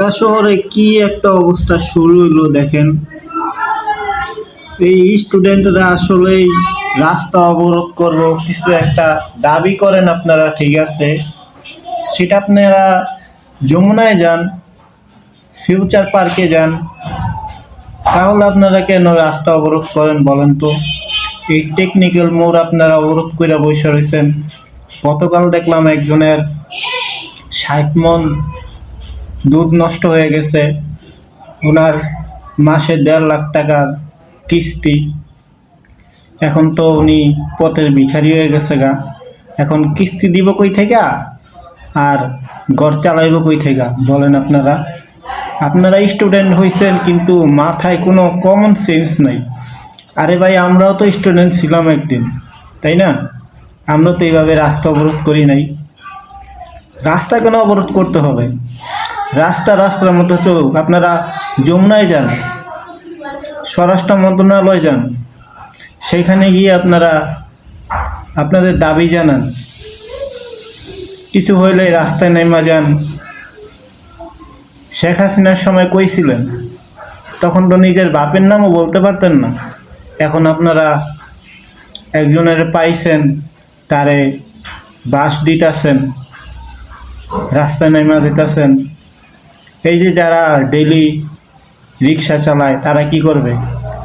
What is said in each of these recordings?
ঢাকা শহরে কি একটা অবস্থা শুরু হইল দেখেন। এই স্টুডেন্টরা আসলেই রাস্তা অবরোধ করব, কিছু একটা দাবি করেন আপনারা, ঠিক আছে? সেটা আপনারা যমুনায় যান, ফিউচার পার্কে যান, তাহলে আপনারা কেন রাস্তা অবরোধ করেন বলেন তো? এই টেকনিক্যাল মোড় আপনারা অবরোধ করে বসে রয়েছেন। গতকাল দেখলাম একজনের ষাট মন দুধ নষ্ট হয়ে গেছে। ওনার মাসে দেড় লাখ টাকার কিস্তি। এখন তো উনি পথের ভিখারি হয়ে গেছে গা। এখন কিস্তি দিব কই থেকে? আর ঘর চালাইব কই থেকে? বলেন আপনারা। আপনারা স্টুডেন্ট হয়েছেন কিন্তু মাথায় কোনো কমন সেন্স নাই। আরে ভাই, আমরাও তো স্টুডেন্ট ছিলাম একদিন, তাই না? আমরা তো এইভাবে রাস্তা অবরোধ করি নাই। রাস্তা কেন অবরোধ করতে হবে? রাস্তা রাস্তার মতো চলুক, আপনারা যমুনায় যান, স্বরাষ্ট্র মন্ত্রণালয় যান, সেখানে গিয়ে আপনারা আপনাদের দাবি জানান। কিছু হইলে রাস্তায় নেমা যান। শেখ হাসিনার সময় কই ছিলেন? তখন তো নিজের বাপের নামও বলতে পারতেন না। এখন আপনারা একজনের পাইছেন, তারে বাস দিতেছেন, রাস্তায় নেমা দিতেছেন। এই যে যারা ডেলি রিক্সা চালায়, তারা কি করবে?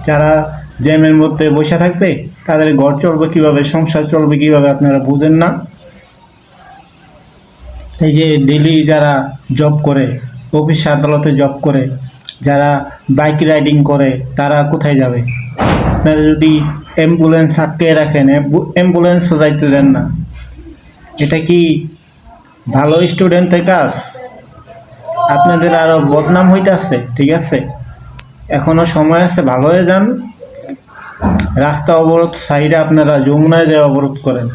যারা জ্যামের মধ্যে বসে থাকবে, তাদের ঘর চলবে কীভাবে, সংসার চলবে কীভাবে আপনারা বুঝেন না? এই যে ডেলি যারা জব করে অফিস আদালতে জব করে, যারা বাইক রাইডিং করে, তারা কোথায় যাবে? আপনারা যদি অ্যাম্বুলেন্স আটকে রাখেন অ্যাম্বুলেন্সও যাইতে দেন না। এটা কি ভালো স্টুডেন্টের কাজ? আপনাদের আরও বদনাম হইতেছে, ঠিক আছে? এখনও সময় আছে, ভালো হয়ে যান। রাস্তা অবরোধ, সাইডে আপনারা যমুনায় যায় অবরোধ করেন।